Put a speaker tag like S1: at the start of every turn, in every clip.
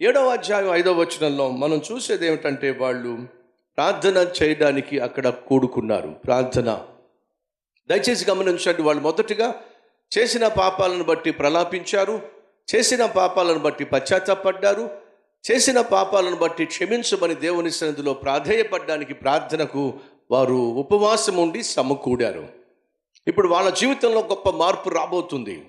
S1: ఏడవ అధ్యాయం ఐదవ వచనంలో మనం చూసేది ఏమిటంటే వాళ్ళు ప్రార్థన చేయడానికి అక్కడ కూడుకున్నారు. ప్రార్థన. దయచేసి గమనించండి వాళ్ళు మొదటిగా చేసిన పాపాలను బట్టి ప్రలాపించారు చేసిన పాపాలను బట్టి పశ్చాత్తాపడ్డారు చేసిన పాపాలను బట్టి క్షమించమని దేవుని సన్నిధిలో ప్రాధేయపడడానికి ప్రార్థనకు వారు ఉపవాసం ఉండి సమకూడారు. ఇప్పుడు వాళ్ళ జీవితంలో గొప్ప మార్పు రాబోతుంది.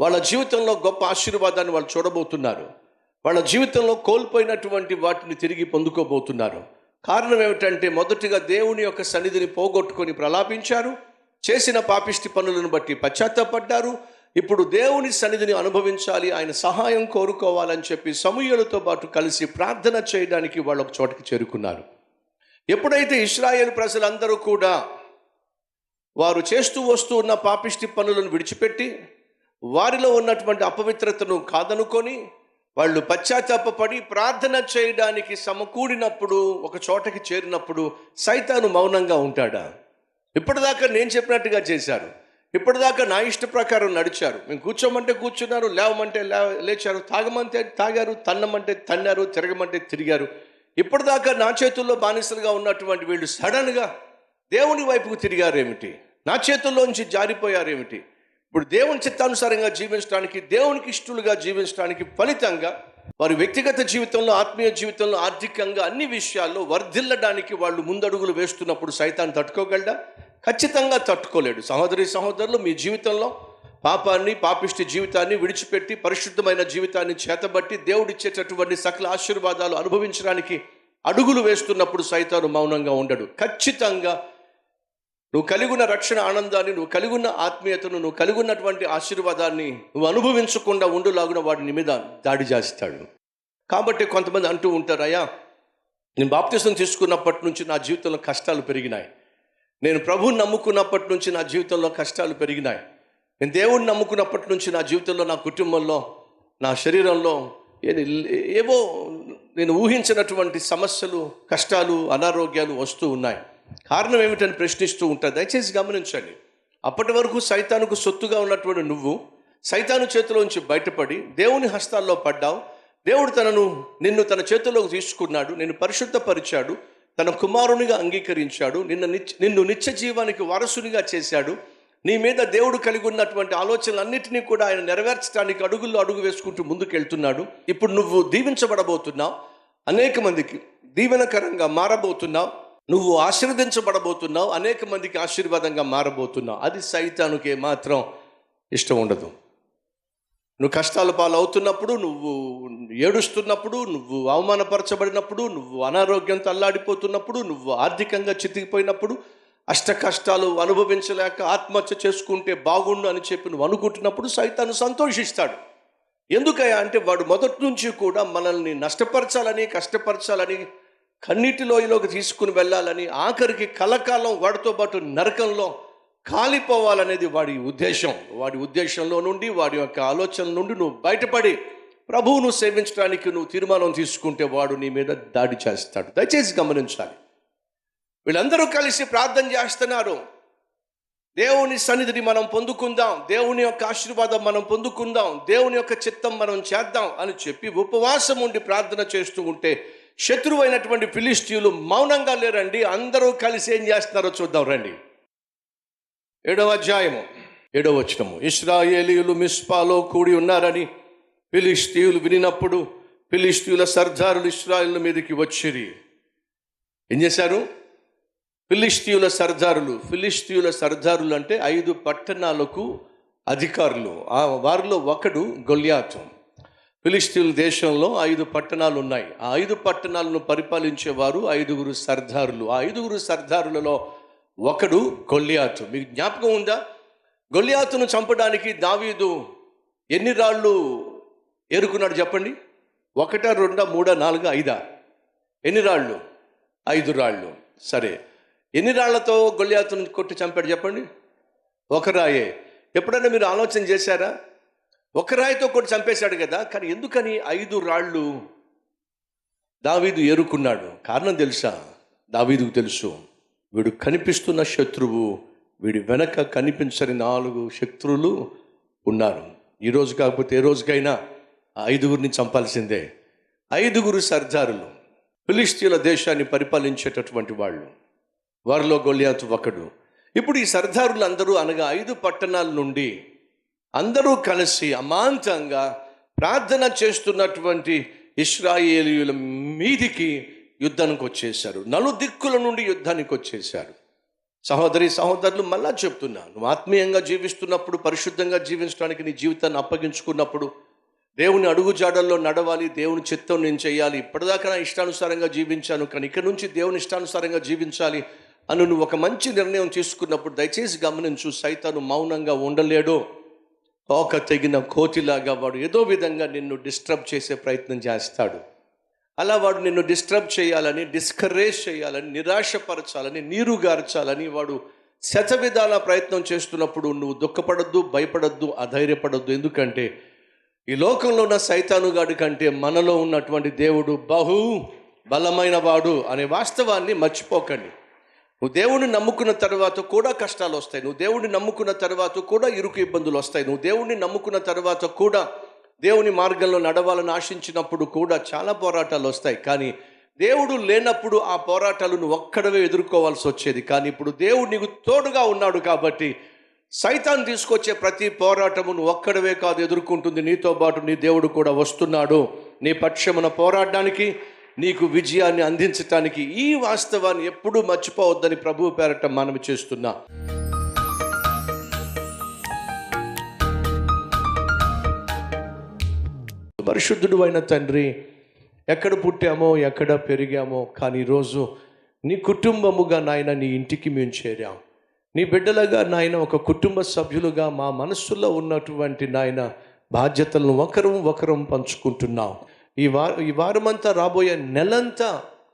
S1: వాళ్ళ జీవితంలో గొప్ప ఆశీర్వాదాన్ని వాళ్ళు చూడబోతున్నారు. వాళ్ళ జీవితంలో కోల్పోయినటువంటి వాటిని తిరిగి పొందుకోబోతున్నారు. కారణం ఏమిటంటే మొదటిగా దేవుని యొక్క సన్నిధిని పోగొట్టుకొని ప్రలాపించారు. చేసిన పాపిష్టి పనులను బట్టి పశ్చాత్తాపడ్డారు. ఇప్పుడు దేవుని సన్నిధిని అనుభవించాలి ఆయన సహాయం కోరుకోవాలని చెప్పి సమూహలతో పాటు కలిసి ప్రార్థన చేయడానికి వాళ్ళు ఒక చోటకి చేరుకున్నారు. ఎప్పుడైతే ఇస్రాయేల్ ప్రజలందరూ కూడా వారు చేస్తూ వస్తూ ఉన్న పాపిష్టి పనులను విడిచిపెట్టి వారిలో ఉన్నటువంటి అపవిత్రతను కాదనుకొని వాళ్ళు పశ్చాత్తాపడి ప్రార్థన చేయడానికి సమకూడినప్పుడు ఒక చోటకి చేరినప్పుడు సైతాను మౌనంగా ఉంటాడా? ఇప్పటిదాకా నేను చెప్పినట్టుగా చేశారు. ఇప్పటిదాకా నా ఇష్ట ప్రకారం నడిచారు. మేము కూర్చోమంటే కూర్చున్నారు లేవమంటే లే లేచారు తాగమంటే తాగారు తన్నమంటే తన్నారు తిరగమంటే తిరిగారు. ఇప్పటిదాకా నా చేతుల్లో బానిసలుగా ఉన్నటువంటి వీళ్ళు సడన్గా దేవుని వైపుకు తిరిగారేమిటి? నా చేతుల్లోంచి జారిపోయారేమిటి? ఇప్పుడు దేవుని చిత్తానుసారంగా జీవించడానికి దేవునికి ఇష్టలుగా జీవించడానికి ఫలితంగా వారి వ్యక్తిగత జీవితంలో ఆత్మీయ జీవితంలో ఆర్థికంగా అన్ని విషయాల్లో వర్ధిల్లడానికి వాళ్ళు ముందడుగులు వేస్తున్నప్పుడు సైతాన్ని తట్టుకోగలడా? ఖచ్చితంగా తట్టుకోలేడు. సహోదరి సహోదరులు మీ జీవితంలో పాపాన్ని పాపిష్టి జీవితాన్ని విడిచిపెట్టి పరిశుద్ధమైన జీవితాన్ని చేతబట్టి దేవుడిచ్చేటటువంటి సకల ఆశీర్వాదాలు అనుభవించడానికి అడుగులు వేస్తున్నప్పుడు సైతాను మౌనంగా ఉండడు. ఖచ్చితంగా నువ్వు కలిగి ఉన్న రక్షణ ఆనందాన్ని నువ్వు కలిగి ఉన్న ఆత్మీయతను నువ్వు కలిగి ఉన్నటువంటి ఆశీర్వాదాన్ని నువ్వు అనుభవించకుండా ఉండులాగున వాడిని మీద దాడి చేస్తాడు. కాబట్టి కొంతమంది అంటూ ఉంటారయ్యా నేను బాప్తిసం తీసుకున్నప్పటి నుంచి నా జీవితంలో కష్టాలు పెరిగినాయి. నేను ప్రభువుని నమ్ముకున్నప్పటి నుంచి నా జీవితంలో కష్టాలు పెరిగినాయి. నేను దేవుణ్ణి నమ్ముకున్నప్పటి నుంచి నా జీవితంలో నా కుటుంబంలో నా శరీరంలో ఏ- ఏవో నేను ఊహించినటువంటి సమస్యలు కష్టాలు అనారోగ్యాలు వస్తూ ఉన్నాయి. కారణం ఏమిటని ప్రశ్నిస్తూ ఉంటారు. దయచేసి గమనించండి. అప్పటి వరకు సైతానుకు సొత్తుగా ఉన్నటువంటి నువ్వు సైతాను చేతిలోంచి బయటపడి దేవుని హస్తాల్లో పడ్డావు. దేవుడు తనను నిన్ను తన చేతుల్లోకి తీసుకున్నాడు. నిన్ను పరిశుద్ధపరిచాడు. తన కుమారునిగా అంగీకరించాడు. నిన్న నిత్య నిన్ను నిత్య జీవానికి వారసునిగా చేశాడు. నీ మీద దేవుడు కలిగి ఉన్నటువంటి ఆలోచనలన్నింటినీ కూడా ఆయన నెరవేర్చడానికి అడుగుల్లో అడుగు వేసుకుంటూ ముందుకెళ్తున్నాడు. ఇప్పుడు నువ్వు దీవించబడబోతున్నావు. అనేక మందికి దీవెనకరంగా మారబోతున్నావు. నువ్వు ఆశీర్వదించబడబోతున్నావు అనేక మందికి ఆశీర్వాదంగా మారబోతున్నావు. అది సైతానికి మాత్రం ఇష్టం ఉండదు. నువ్వు కష్టాల పాలు అవుతున్నప్పుడు నువ్వు ఏడుస్తున్నప్పుడు నువ్వు అవమానపరచబడినప్పుడు నువ్వు అనారోగ్యంతో అల్లాడిపోతున్నప్పుడు నువ్వు ఆర్థికంగా చితికిపోయినప్పుడు అష్ట కష్టాలు అనుభవించలేక ఆత్మహత్య చేసుకుంటే బాగుండు అని చెప్పి నువ్వు అనుకుంటున్నప్పుడు సైతాను సంతోషిస్తాడు. ఎందుకయ్యా అంటే వాడు మొదటి నుంచి కూడా మనల్ని నష్టపరచాలని కష్టపరచాలని కన్నీటిలోయలోకి తీసుకుని వెళ్ళాలని ఆఖరికి కలకాలం వాడితో పాటు నరకంలో కాలిపోవాలనేది వాడి ఉద్దేశం. వాడి ఉద్దేశంలో నుండి వాడి యొక్క ఆలోచన నుండి నువ్వు బయటపడి ప్రభువును సేవించడానికి నువ్వు తీర్మానం తీసుకుంటే వాడు నీ మీద దాడి చేస్తాడు. దయచేసి గమనించాలి. వీళ్ళందరూ కలిసి ప్రార్థన చేస్తున్నారు. దేవుని సన్నిధిని మనం పొందుకుందాం. దేవుని యొక్క ఆశీర్వాదం మనం పొందుకుందాం. దేవుని యొక్క చిత్తం మనం చేద్దాం అని చెప్పి ఉపవాసం ఉండి ప్రార్థన చేస్తూ ఉంటే శత్రువైనటువంటి ఫిలిస్తీయులు మౌనంగా లేరండి. అందరూ కలిసి ఏం చేస్తున్నారో చూద్దాం రండి. ఏడవ అధ్యాయము ఏడవ వచనము. ఇస్రాయేలీయులు మిస్పాలో కూడి ఉన్నారని ఫిలిస్తీయులు వినినప్పుడు ఫిలిస్తీయుల సర్దారులు ఇస్రాయిల్ మీదకి వచ్చిరి. ఏం చేశారు? ఫిలిస్తీయుల సర్దారులు ఫిలిస్తీయుల సర్దారులు అంటే ఐదు పట్టణాలకు అధికారులు. ఆ వారిలో ఒకడు గొల్యాతు ఫిలిస్తీన్ దేశంలో ఐదు పట్టణాలు ఉన్నాయి. ఆ ఐదు పట్టణాలను పరిపాలించేవారు ఐదుగురు సర్దారులు. ఆ ఐదుగురు సర్దారులలో ఒకడు గొల్లియాతు. మీకు జ్ఞాపకం ఉందా? గొల్లియాతును చంపడానికి దావీదు ఎన్ని రాళ్ళు ఏరుకున్నాడు చెప్పండి? ఒకట రెండా మూడా నాలుగ ఐదా? ఎన్ని రాళ్ళు? ఐదు రాళ్ళు. సరే. ఎన్ని రాళ్ళతో గొల్లియాతును కొట్టి చంపాడు చెప్పండి? ఒక రాయే. ఎప్పుడైనా మీరు ఆలోచన చేశారా? ఒక రాయితో కొట్టి చంపేశాడు కదా కానీ ఎందుకని ఐదు రాళ్ళు దావీదు ఏరుకున్నాడు? కారణం తెలుసా? దావీదుకు తెలుసు. వీడు కనిపిస్తున్న శత్రువు వీడి వెనక కనిపించని నాలుగు శత్రువులు ఉన్నారు. ఈరోజు కాకపోతే ఏ రోజుకైనా ఆ ఐదుగురిని చంపాల్సిందే. ఐదుగురు సర్దారులు ఫిలిస్తీన్ల దేశాన్ని పరిపాలించేటటువంటి వాళ్ళు. వారిలో గొల్లియాతు ఒకడు. ఇప్పుడు ఈ సర్దారులు అందరూ అనగా ఐదు పట్టణాల నుండి అందరూ కలిసి అమాంతంగా ప్రార్థన చేస్తున్నటువంటి ఇస్రాయేలీయుల మీదికి యుద్ధానికి వచ్చేశారు. నలుదిక్కుల నుండి యుద్ధానికి వచ్చేశారు. సహోదరి సహోదరులు మళ్ళా చెప్తున్నా నువ్వు ఆత్మీయంగా జీవిస్తున్నప్పుడు పరిశుద్ధంగా జీవించడానికి నీ జీవితాన్ని అప్పగించుకున్నప్పుడు దేవుని అడుగుజాడల్లో నడవాలి దేవుని చిత్తం నేను చేయాలి ఇప్పటిదాకా నా ఇష్టానుసారంగా జీవించాను కానీ ఇక్కడ నుంచి దేవుని ఇష్టానుసారంగా జీవించాలి అని నువ్వు ఒక మంచి నిర్ణయం తీసుకున్నప్పుడు దయచేసి గమనించు సైతాను మౌనంగా ఉండలేడో. తోక తెగిన కోతిలాగా వాడు ఏదో విధంగా నిన్ను డిస్టర్బ్ చేసే ప్రయత్నం చేస్తాడు. అలా వాడు నిన్ను డిస్టర్బ్ చేయాలని డిస్కరేజ్ చేయాలని నిరాశపరచాలని నీరు గార్చాలని వాడు శతవిధాల ప్రయత్నం చేస్తున్నప్పుడు నువ్వు దుఃఖపడద్దు భయపడద్దు అధైర్యపడద్దు. ఎందుకంటే ఈ లోకంలో ఉన్న సైతానుగాడి కంటే మనలో ఉన్నటువంటి దేవుడు బహు బలమైన వాడు అనే వాస్తవాన్ని మర్చిపోకండి. నువ్వు దేవుడిని నమ్ముకున్న తర్వాత కూడా కష్టాలు వస్తాయి. నువ్వు దేవుడిని నమ్ముకున్న తర్వాత కూడా ఇరుకు ఇబ్బందులు వస్తాయి. నువ్వు దేవుడిని నమ్ముకున్న తర్వాత కూడా దేవుని మార్గంలో నడవాలని ఆశించినప్పుడు కూడా చాలా పోరాటాలు వస్తాయి. కానీ దేవుడు లేనప్పుడు ఆ పోరాటాలు నువ్వు ఒక్కడవే ఎదుర్కోవాల్సి వచ్చేది. కానీ ఇప్పుడు దేవుడు నీకు తోడుగా ఉన్నాడు కాబట్టి సైతాన్ తీసుకొచ్చే ప్రతి పోరాటము నువ్వు ఒక్కడవే కాదు ఎదుర్కొంటుంది. నీతో పాటు నీ దేవుడు కూడా వస్తున్నాడు. నీ పక్షమున పోరాడడానికి నీకు విజయాన్ని అందించటానికి ఈ వాస్తవాన్ని ఎప్పుడూ మర్చిపోవద్దని ప్రభువు పేరట మనం చేస్తున్నా. పరిశుద్ధుడు అయిన తండ్రి ఎక్కడ పుట్టామో ఎక్కడ పెరిగామో కానీ ఈరోజు నీ కుటుంబముగా నాయన నీ ఇంటికి మేము చేరాం. నీ బిడ్డలుగా నాయన ఒక కుటుంబ సభ్యులుగా మా మనస్సులో ఉన్నటువంటి నాయన బాధ్యతలను ఒకరం ఒకరం పంచుకుంటున్నాం. ఈ వారం ఈ వారమంతా రాబోయే నెలంతా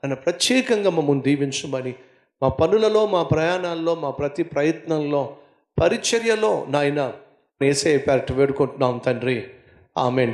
S1: ఆయన ప్రత్యేకంగా మమ్మల్ని దీవించమని మా పనులలో మా ప్రయాణాల్లో మా ప్రతి ప్రయత్నంలో పరిచర్యలో నాయన వేసే పేరట వేడుకుంటున్నాం తండ్రి. ఆమెన్.